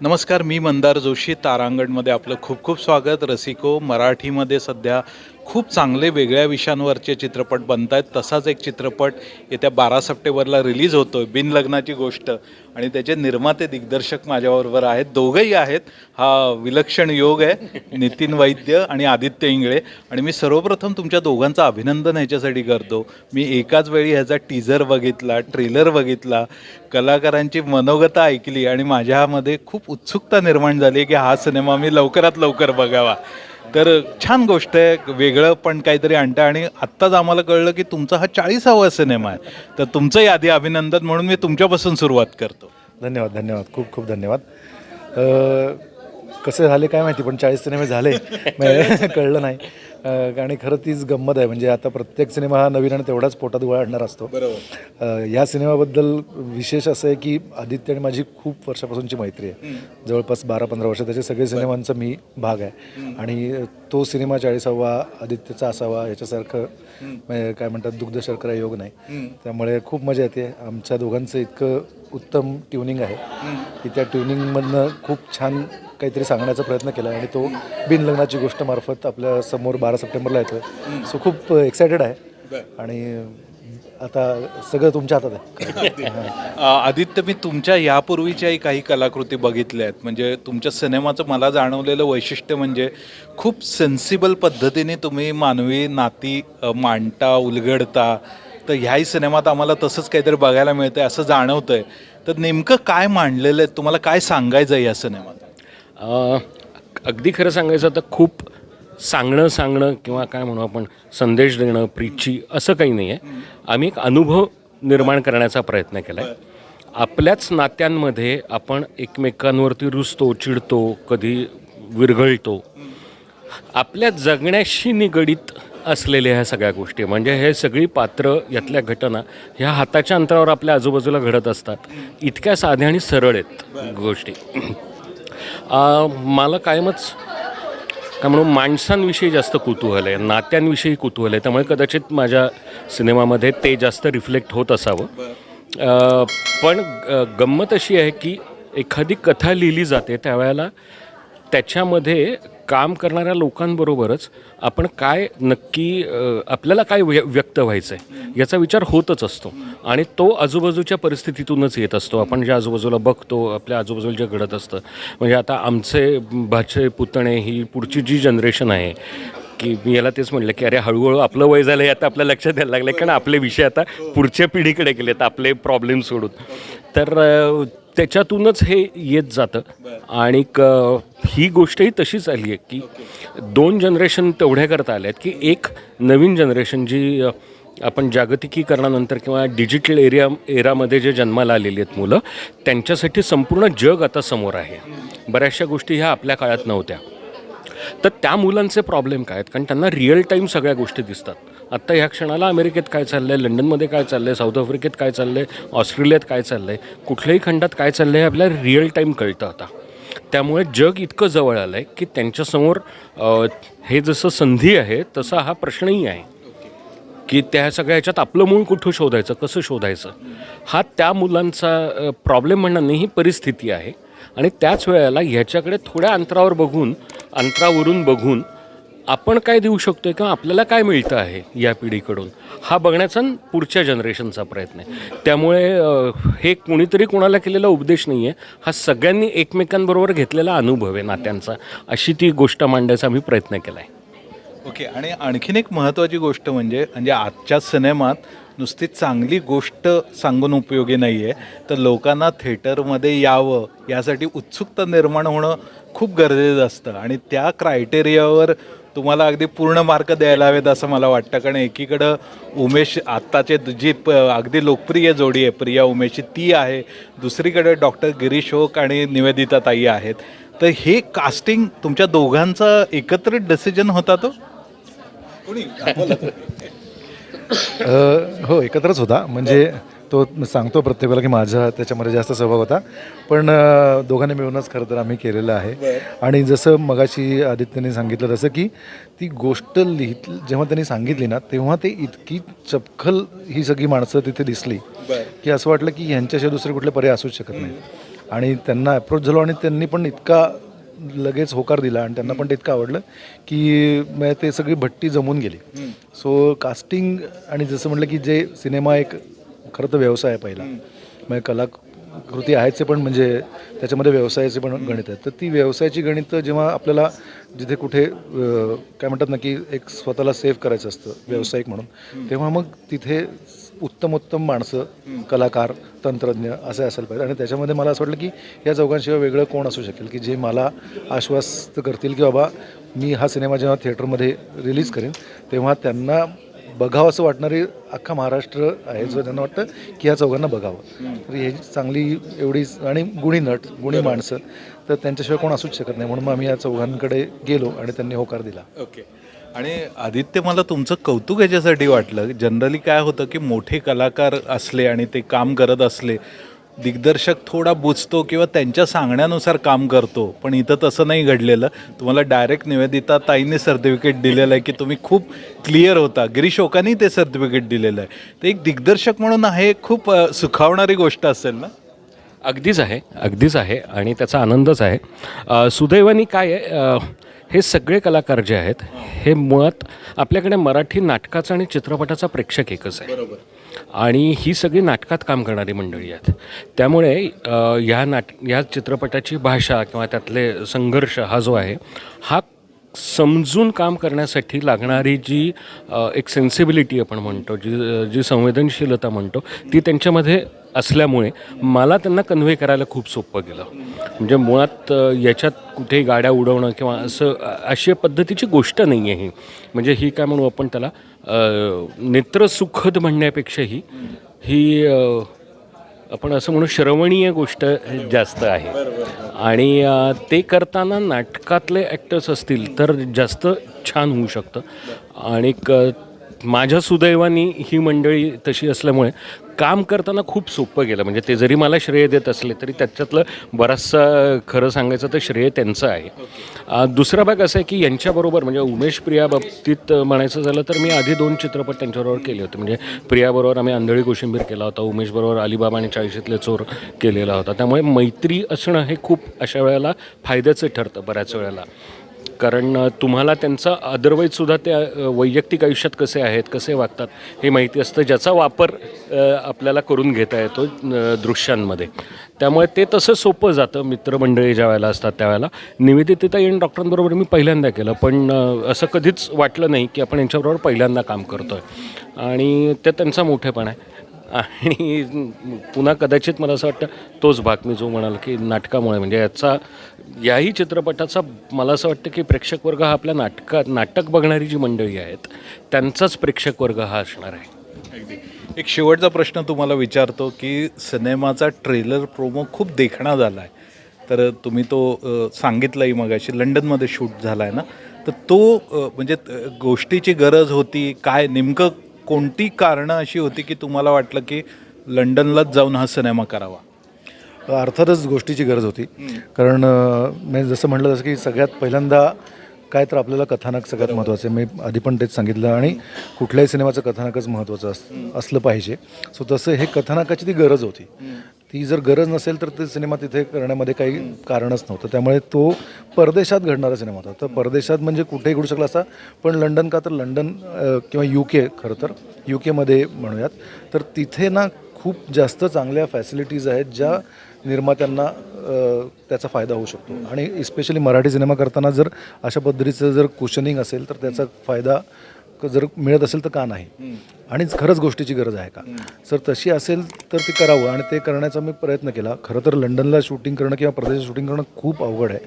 नमस्कार मी मंदार जोशी तारांगणमध्ये आपलं खूप खूप स्वागत. रसिको मराठीमध्ये सध्या खूप चांगले वेगळ्या विषयांवरचे चित्रपट बनत आहेत तसाच एक चित्रपट येत्या बारा सप्टेंबरला रिलीज होतो आहे बिनलग्नाची गोष्ट. आणि त्याचे निर्माते दिग्दर्शक माझ्याबरोबर आहेत. दोघंही आहेत. हा विलक्षण योग आहे. नितीन वैद्य आणि आदित्य इंगळे. आणि मी सर्वप्रथम तुमच्या दोघांचं अभिनंदन ह्याच्यासाठी करतो. मी एकाच वेळी ह्याचा टीझर बघितला ट्रेलर बघितला. कलाकारांची मनोगता ऐकली आणि माझ्यामध्ये खूप उत्सुकता निर्माण झाली की हा सिनेमा मी लवकरात लवकर बघावा. तर छान गोष्ट आहे वेगळं पण काहीतरी आणतं. आणि आत्ताच आम्हाला कळलं की तुमचा हा चाळीसावा सिनेमा आहे. तर तुमचंही आधी अभिनंदन म्हणून मी तुमच्यापासून सुरुवात करतो. धन्यवाद धन्यवाद. खूप खूप धन्यवाद. अ, कसे झाले काय माहिती पण चाळीस सिनेमे झाले. कळलं नाही. आणि खरं तीच गंमत आहे. म्हणजे आता प्रत्येक सिनेमा हा नवीन आणि तेवढाच पोटात गोळा आणणार असतो. या सिनेमाबद्दल विशेष असं आहे की आदित्य आणि माझी खूप वर्षापासूनची मैत्री आहे. जवळपास बारा पंधरा वर्ष त्याचे सगळे सिनेमांचा मी भाग आहे. आणि तो सिनेमा चाळीसावा आदित्यचा असावा याच्यासारखं काय म्हणतात दुग्ध शर्करा योग नाही. त्यामुळे खूप मजा येते. आमच्या दोघांचं इतकं उत्तम ट्युनिंग आहे. की त्या ट्युनिंगमधनं खूप छान काहीतरी सांगण्याचा प्रयत्न केला आणि तो बिनलग्नाची गोष्ट मार्फत आपल्यासमोर बारा सप्टेंबरला येतोय. सो खूप एक्सायटेड आहे. आणि आता सगळं तुमच्या हातात आहे. आदित्य मी तुमच्या यापूर्वीच्याही काही कलाकृती बघितल्या आहेत. म्हणजे तुमच्या सिनेमाचं मला जाणवलेलं वैशिष्ट्य म्हणजे खूप सेन्सिबल पद्धतीने तुम्ही मानवी नाती मांडता उलगडता. तर ह्याही सिनेमात आम्हाला तसंच काहीतरी बघायला मिळतंय असं जाणवतंय. तर नेमकं काय मांडलेलं आहे? तुम्हाला काय सांगायचं आहे या सिनेमात? अगदी खरं सांगायचं तर खूप सांगणं सांगणं किंवा काय म्हणू आपण संदेश देणं प्रीची असं काही नाही आहे आम्ही एक अनुभव निर्माण करण्याचा प्रयत्न केला आहे आपल्याच नात्यांमध्ये आपण एकमेकांवरती रुसतो चिडतो कधी विरघळतो. आपल्या जगण्याशी निगडीत असलेल्या ह्या सगळ्या गोष्टी म्हणजे हे सगळी पात्र यातल्या घटना ह्या हाताच्या अंतरावर आपल्या आजूबाजूला घडत असतात. इतक्या साध्या आणि सरळ आहेत गोष्टी. मला कायमच काय म्हणून माणसांविषयी जास्त कुतूहल आहे नात्यांविषयी कुतूहल आहे. त्यामुळे कदाचित माझ्या सिनेमामध्ये ते जास्त रिफ्लेक्ट होत असावं. पण गंमत अशी आहे की एखादी कथा लिहिली जाते त्यावेळेला त्याच्यामध्ये काम करणाऱ्या लोकांबरोबरच आपण काय नक्की आपल्याला काय व्य व्यक्त व्हायचं आहे याचा विचार होतच असतो. आणि तो आजूबाजूच्या परिस्थितीतूनच येत असतो. आपण ज्या आजूबाजूला बघतो आपल्या आजूबाजूला जे घडत असतं. म्हणजे आता आमचे भाचे पुतणे ही पुढची जी जनरेशन आहे की मी याला तेच म्हटलं की अरे हळूहळू आपलं वय झालं आहे आता आपल्या लक्षात द्यायला लागलं कारण आपले विषय आता पुढच्या पिढीकडे गेलेत आपले प्रॉब्लेम सोडून. तर त्याच्यातूनच हे येत जातं. आणि क- ही गोष्टही तशीच आली आहे की दोन जनरेशन तेवढ्या करता आल्या आहेत की एक नवीन जनरेशन जी आपण जागतिकीकरणानंतर किंवा डिजिटल एरिया एरामध्ये जे जन्माला आलेली आहेत मुलं त्यांच्यासाठी संपूर्ण जग आता समोर आहे. बऱ्याचशा गोष्टी ह्या आपल्या काळात नव्हत्या. तर त्या मुलांचे प्रॉब्लेम काय आहेत? कारण त्यांना रिअल टाईम सगळ्या गोष्टी दिसतात. आत्ता ह्या क्षणाला अमेरिकेत काय चाललं आहे लंडनमध्ये काय चाललं आहे साऊथ आफ्रिकेत काय चाललं आहे ऑस्ट्रेलियात काय चाललं आहे कुठल्याही खंडात काय चाललं आहे आपल्याला रिअल टाईम कळतं आता. त्यामुळे जग इतकं जवळ आलं आहे की त्यांच्यासमोर हे जसं संधी आहे तसा हा प्रश्नही आहे. की त्या सगळ्या ह्याच्यात आपलं मूळ कुठं शोधायचं? कसं शोधायचं? हा त्या मुलांचा प्रॉब्लेम म्हणणं नाही ही परिस्थिती आहे. आणि त्याच वेळेला ह्याच्याकडे थोड्या अंतरावर बघून अंतरावरून बघून आपण काय देऊ शकतो किंवा आपल्याला काय मिळतं आहे या पिढीकडून हा बघण्याचा पुढच्या जनरेशनचा प्रयत्न आहे. त्यामुळे हे कोणीतरी कोणाला केलेला उपदेश नाही आहे हा सगळ्यांनी एकमेकांबरोबर घेतलेला अनुभव आहे नात्यांचा. अशी ती गोष्ट मांडण्याचा आम्ही प्रयत्न केला आहे ओके आणि आणखीन एक महत्त्वाची गोष्ट म्हणजे म्हणजे आजच्या सिनेमात नुसती चांगली गोष्ट सांगून उपयोगी नाही आहे तर लोकांना थिएटरमध्ये यावं यासाठी उत्सुकता निर्माण होणं खूप गरजेचं असतं. आणि त्या क्रायटेरियावर तुम्हाला अगदी पूर्ण मार्क द्यायला हवेत असं मला वाटतं. कारण एकीकडं उमेश आत्ताचे जी प अगदी लोकप्रिय जोडी आहे प्रिया उमेशची ती आहे. दुसरीकडे डॉक्टर गिरीश ओक आणि निवेदिता ताई आहेत. तर हे कास्टिंग तुमच्या दोघांचा एकत्रित डिसिजन होता तो? हो एकत्रच होता. म्हणजे तो सांगतो प्रत्येक वेळेला की माझा त्याच्यामध्ये जास्त सहभाग होता. पण दोघांनी मिळूनच खरं तर आम्ही केलेलं आहे. आणि जसं मगाशी आदित्यने सांगितलं तसं की ती गोष्ट लिहित जेव्हा त्यांनी सांगितली ना तेव्हा ते इतकी चपखल ही सगळी माणसं तिथे दिसली की असं वाटलं की ह्यांच्याशिवाय दुसरे कुठले पर्याय असूच शकत नाही. आणि त्यांना अप्रोच झालो आणि त्यांनी पण इतका लगेच होकार दिला आणि त्यांना पण ते इतकं आवडलं की म्हणजे ते सगळी भट्टी जमून गेली. सो कास्टिंग आणि जसं म्हटलं की जे सिनेमा एक खरं तर व्यवसाय आहे पहिला. म्हणजे कलाकृती आहेच पण म्हणजे त्याच्यामध्ये व्यवसायाचे पण गणित आहेत तर ती व्यवसायाची गणित जेव्हा आपल्याला जिथे कुठे काय म्हणतात ना की एक स्वतःला सेव्ह करायचं असतं व्यावसायिक म्हणून तेव्हा मग तिथे उत्तमोत्तम माणसं कलाकार तंत्रज्ञ असे असायला पाहिजे आणि त्याच्यामध्ये मला असं वाटलं की या चौघांशिवाय वेगळं कोण असू शकेल की जे मला आश्वस्त करतील की बाबा मी हा सिनेमा जेव्हा थिएटरमध्ये रिलीज करेन तेव्हा त्यांना बघावं असं वाटणारी अख्खा महाराष्ट्र आहे जो त्यांना वाटतं की ह्या चौघांना बघावं. तर ही चांगली एवढी आणि गुणी नट गुणी माणसं तर त्यांच्याशिवाय कोण असूच शकत नाही. म्हणून मग आम्ही या चौघांकडे गेलो आणि त्यांनी होकार दिला. ओके. आणि आदित्य मला तुमचं कौतुक याच्यासाठी वाटलं. जनरली काय होतं की मोठे कलाकार असले आणि ते काम करत असले दिग्दर्शक थोडा बुजतो किंवा त्यांच्या सांगण्यानुसार काम करतो पण इथं तसं नाही घडलेलं. तुम्हाला डायरेक्ट निवेदिता ताईने सर्टिफिकेट दिलेलं आहे की तुम्ही खूप क्लिअर होता. गिरीश ओकांनी ते सर्टिफिकेट दिलेलं आहे. तर एक दिग्दर्शक म्हणून हे खूप सुखावणारी गोष्ट असेल ना? अगदीच आहे अगदीच आहे आणि त्याचा आनंदच आहे. अ, सुदैवाने काय आहे हे सगळे कलाकार जे आहेत हे मुळात आपल्याकडे मराठी नाटकाचा आणि चित्रपटाचा प्रेक्षक एकच आहे. आणि ही सगळी नाटकात काम करणारी मंडळी आहेत. त्यामुळे ह्या नाट या चित्रपटाची भाषा किंवा त्यातले संघर्ष हा जो आहे हा समजून काम करण्यासाठी लागणारी जी एक सेन्सिबिलिटी आपण म्हणतो जी जी संवेदनशीलता म्हणतो ती त्यांच्यामध्ये असल्यामुळे मला त्यांना कन्व्हे करायला खूप सोपं गेलं. म्हणजे मुळात याच्यात कुठे गाड्या उडवणं किंवा असं अशी पद्धतीची गोष्ट नाही आहे ही. म्हणजे ही काय म्हणू आपण त्याला नेत्रसुखद म्हणण्यापेक्षाही ही आपण असं म्हणू श्रवणीय गोष्ट जास्त आहे. आणि ते करताना नाटकातले ॲक्टर्स असतील तर जास्त छान होऊ शकतं. आणि माझ्या सुदैवानी ही मंडळी तशी असल्यामुळे काम करताना खूप सोपं गेलं. म्हणजे ते जरी मला श्रेय देत असले तरी त्याच्यातलं बराचसा खरं सांगायचं तर श्रेय त्यांचं आहे. दुसरा भाग असा आहे की यांच्याबरोबर म्हणजे उमेश प्रिया बाबतीत म्हणायचं झालं तर मी आधी दोन चित्रपट त्यांच्याबरोबर केले होते. म्हणजे प्रियाबरोबर आम्ही आंधळी कोशिंबीर केला होता उमेशबरोबर अलिबाबा आणि चाळीशीतले चोर केलेला होता. त्यामुळे मैत्री असणं हे खूप अशा वेळेला फायद्याचं ठरतं बऱ्याच वेळेला. कारण तुम्हाला त्यांचं अदरवाईजसुद्धा त्या वैयक्तिक आयुष्यात कसे आहेत कसे वागतात हे माहिती असतं ज्याचा वापर आपल्याला करून घेता येतो दृश्यांमध्ये. त्यामुळे ते तसं सोपं जातं मित्रमंडळी ज्या वेळेला असतात त्यावेळेला. निवेदिता येऊन डॉक्टरांबरोबर मी पहिल्यांदा केलं पण असं कधीच वाटलं नाही की आपण यांच्याबरोबर पहिल्यांदा काम करतो आहे आणि ते त्यांचा मोठेपणा आहे. आणि पुन्हा कदाचित मला असं वाटतं तोच भाग मी जो म्हणाल की नाटकामुळे म्हणजे याचा याही चित्रपटाचा मला असं वाटतं की प्रेक्षक वर्ग हा आपल्या नाटकात नाटक बघणारी जी मंडळी आहेत त्यांचाच प्रेक्षक वर्ग हा असणार आहे. अगदी. एक शेवटचा प्रश्न तुम्हाला विचारतो की सिनेमाचा ट्रेलर प्रोमो खूप देखणा झाला आहे तर तुम्ही तो सांगितलंही मग अशी लंडनमध्ये शूट झाला आहे ना? तर तो म्हणजे गोष्टीची गरज होती काय नेमकं कोणती कारणं अशी होती की तुम्हाला वाटलं की लंडनलाच जाऊन हा सिनेमा करावा? अर्थातच गोष्टीची गरज होती. कारण मी जसं म्हटलं जसं की सगळ्यात पहिल्यांदा काय तर आपल्याला कथानक सगळ्यात महत्त्वाचं आहे. मी आधी पण तेच सांगितलं आणि कुठल्याही सिनेमाचं कथानकच महत्त्वाचं अस असलं पाहिजे. सो तसं हे कथानकाची ती गरज होती. ती जर गरज नसेल तर ते सिनेमा तिथे करण्यामध्ये काही कारणच नव्हतं. त्यामुळे तो परदेशात घडणारा सिनेमा होता. तर परदेशात म्हणजे कुठेही घडू शकला असता पण लंडन का तर लंडन किंवा यू के खरं तर. यू केमध्ये म्हणूयात. तर तिथे ना खूप जास्त चांगल्या फॅसिलिटीज आहेत ज्या निर्मात्यांना त्याचा फायदा होऊ शकतो. आणि इस्पेशली मराठी सिनेमा करताना जर अशा पद्धतीचं जर कुशनिंग असेल तर त्याचा फायदा क- जर मिळत असेल तर का नाही? आणि खरंच गोष्टीची गरज आहे का? जर तशी असेल तर ते करावं आणि ते करण्याचा मी प्रयत्न केला. खरं तर लंडनला शूटिंग करणं किंवा प्रदेशात शूटिंग करणं खूप अवघड आहे.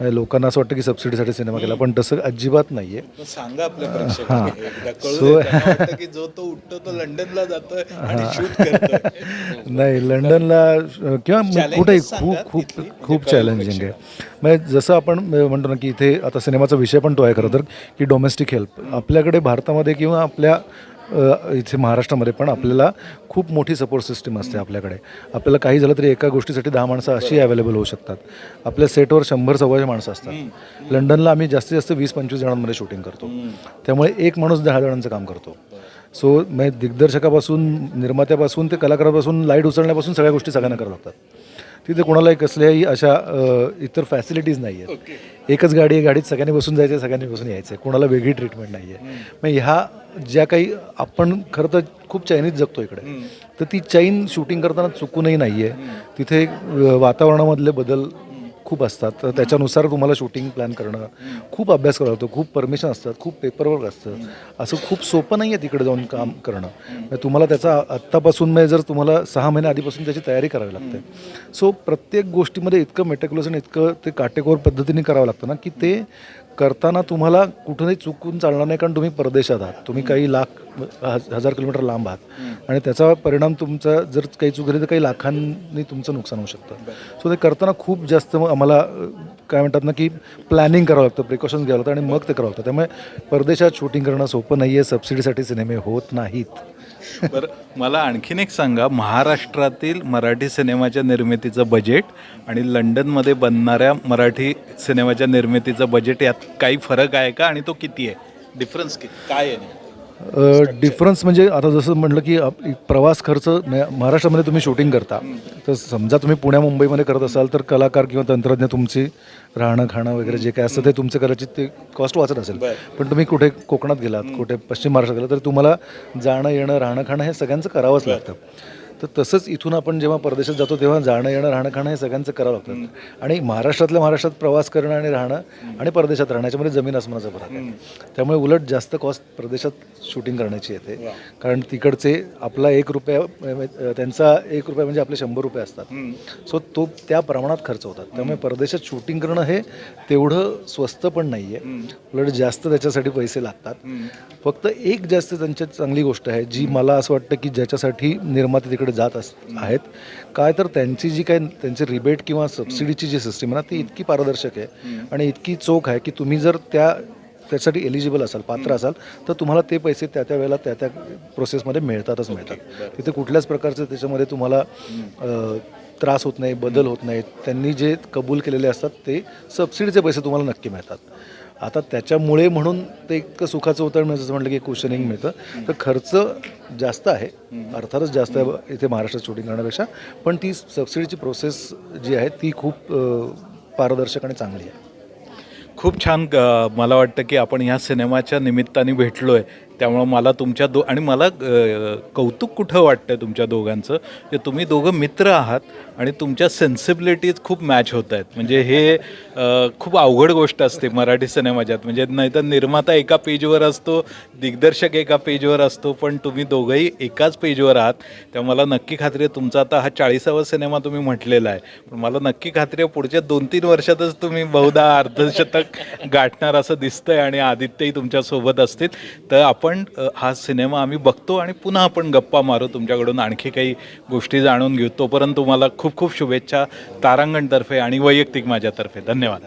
म्हणजे लोकांना असं वाटतं की सबसिडीसाठी सिनेमा केला पण तसं अजिबात नाही आहे सांगा आपल्या हां. प्रेक्षकांना एकदा कळू So- दे. त्यांना वाटतं की जो तो उठतो तो लंडनला जातोय आणि शूट करतोय. नाही लंडनला अ, किंवा मग कुठेही खूप खूप खूप चॅलेंजिंग आहे. म्हणजे जसं आपण अ, म्हणतो ना की इथे आता सिनेमाचा विषय पण तो आहे खरं तर की डोमेस्टिक हेल्प आपल्याकडे भारतामध्ये किंवा आपल्या इथे महाराष्ट्रामध्ये पण आपल्याला खूप मोठी सपोर्ट सिस्टीम असते आपल्याकडे. आपल्याला काही झालं तरी एका गोष्टीसाठी दहा माणसं अशी अवेलेबल होऊ शकतात. आपल्या सेटवर शंभर सव्वाशे माणसं असतात. लंडनला आम्ही जास्तीत जास्त वीस पंचवीस जणांमध्ये शूटिंग करतो. त्यामुळे एक माणूस दहा जणांचं काम करतो. सो म्हणजे दिग्दर्शकापासून निर्मात्यापासून ते कलाकारापासून लाइट उचलण्यापासून सगळ्या गोष्टी सगळ्यांना कराव्या लागतात. तिथे कोणालाही कसल्याही अशा इतर फॅसिलिटीज नाही आहेत एकच गाडी आहे गाडीत सगळ्यांनी बसून जायचं सगळ्यांनी बसून यायचं आहे. कोणाला वेगळी ट्रीटमेंट नाही आहे मग ह्या ज्या काही आपण खरं तर खूप चायनीज जगतो इकडे. तर ती चैन शूटिंग करताना चुकूनही नाही आहे तिथे वातावरणामधले बदल खूप असतात. तर त्याच्यानुसार तुम्हाला शूटिंग प्लॅन करणं खूप अभ्यास करावा लागतो खूप परमिशन असतात खूप पेपरवर्क असतं. असं खूप सोपं नाही आहे तिकडे जाऊन काम करणं. तुम्हाला त्याचा आत्तापासून म्हणजे जर तुम्हाला सहा महिने आधीपासून त्याची तयारी करावी लागते. सो प्रत्येक गोष्टीमध्ये इतकं मेटेक्युलस आणि इतकं ते काटेकोर पद्धतीने करावं लागतं ना की ते करताना तुम्हाला कुठंही चुकून चालणार नाही कारण तुम्ही परदेशात आहात. तुम्ही काही लाख हज- हजार किलोमीटर लांब आहात. आणि त्याचा परिणाम तुमचा जर काही चूक झाली तर काही लाखांनी तुमचं नुकसान होऊ शकतं. सो ते करताना खूप जास्त मग आम्हाला अ, काय म्हणतात ना की प्लॅनिंग करावं लागतं प्रिकॉशन्स घ्यावं लागतं आणि मग ते करावं लागतं. त्यामुळे परदेशात शूटिंग करणं सोपं नाही आहे सबसिडीसाठी सिनेमे होत नाहीत. बरं मला आणखीन एक सांगा. महाराष्ट्रातील मराठी सिनेमाच्या निर्मितीचं बजेट आणि लंडनमध्ये बनणाऱ्या मराठी सिनेमाच्या निर्मितीचं बजेट यात काही फरक आहे का आणि तो किती आहे? डिफरन्स किती काय आहे डिफरन्स म्हणजे आता जसं म्हटलं की प्रवास खर्च महाराष्ट्रामध्ये तुम्ही शूटिंग करता. तर समजा तुम्ही पुण्या मुंबईमध्ये करत असाल तर कलाकार किंवा तंत्रज्ञ तुमची राहणं खाणं वगैरे जे काय असतं ते तुमचं कदाचित ते कॉस्ट वाचत असेल. पण तुम्ही कुठे कोकणात गेलात कुठे पश्चिम महाराष्ट्रात गेलात तर तुम्हाला जाणं येणं राहणं खाणं हे सगळ्यांचं करावंच लागतं. तर तसंच इथून आपण जेव्हा परदेशात जातो तेव्हा जाणं येणं राहणं खाणं हे सगळ्यांचं करावं लागतं. आणि महाराष्ट्रातल्या महाराष्ट्रात प्रवास करणं आणि राहणं आणि परदेशात राहणं याच्यामध्ये जमीन आसमानाचा फरक आहे. त्यामुळे उलट जास्त कॉस्ट परदेशात शूटिंग करण्याची येते. कारण तिकडचे आपला एक रुपया त्यांचा एक रुपया म्हणजे आपले शंभर रुपये असतात. सो तो त्या प्रमाणात खर्च होतात. त्यामुळे परदेशात शूटिंग करणं हे तेवढं स्वस्त पण नाही आहे उलट जास्त त्याच्यासाठी पैसे लागतात. फक्त एक जास्त त्यांच्यात चांगली गोष्ट आहे जी मला असं वाटतं की ज्याच्यासाठी निर्माते तिकडे जात अस आहेत. काय तर त्यांची जी काय त्यांची रिबेट किंवा सबसिडीची जी सिस्टीम आहे ना ती इतकी पारदर्शक आहे. आणि इतकी चोख आहे की तुम्ही जर त्या त्यासाठी एलिजिबल असाल पात्र असाल तर तुम्हाला ते पैसे त्या त्या वेळेला त्या त्या प्रोसेसमध्ये मिळतातच मिळतात. तिथे कुठल्याच प्रकारचं त्याच्यामध्ये तुम्हाला त्रास होत नाही बदल होत नाहीत त्यांनी जे कबूल केलेले असतात ते सबसिडीचे पैसे तुम्हाला नक्की मिळतात. आता त्याच्यामुळे म्हणून ते इतकं सुखाचं होतं म्हणजे जसं म्हटलं की क्वेश्चनिंग मिळतं. तर खर्च जास्त आहे. अर्थातच जास्त आहे इथे महाराष्ट्रात शूटिंग करण्यापेक्षा. पण ती सबसिडीची प्रोसेस जी आहे ती खूप पारदर्शक आणि चांगली आहे. खूप छान मला वाटतं की आपण ह्या सिनेमाच्या निमित्ताने भेटलो आहे त्यामुळं मला तुमच्या दो आणि मला कौतुक कुठं वाटतं तुमच्या दोघांचं? की तुम्ही दोघं मित्र आहात आणि तुमच्या सेन्सिबिलिटीज खूप मॅच होत आहेत. म्हणजे हे खूप अवघड गोष्ट असते मराठी सिनेमाच्यात. म्हणजे नाहीतर निर्माता एका पेजवर असतो दिग्दर्शक एका पेजवर असतो पण तुम्ही दोघंही एकाच पेजवर आहात. त्यामुळे मला नक्की खात्री आहे तुमचा आता हा चाळीसावा सिनेमा तुम्ही म्हटलेला आहे. पण मला नक्की खात्री आहे पुढच्या दोन तीन वर्षातच तुम्ही बहुधा अर्धशतक गाठणार असं दिसतंय आणि आदित्यही तुमच्यासोबत असतील. तर आपण आपण हा सिनेमा आम्ही बघतो आणि पुन्हा आपण गप्पा मारू तुमच्याकडून आणखी काही गोष्टी जाणून घेऊ. तोपर्यंत तुम्हाला खूप खूप शुभेच्छा तारांगणतर्फे आणि वैयक्तिक माझ्यातर्फे. धन्यवाद.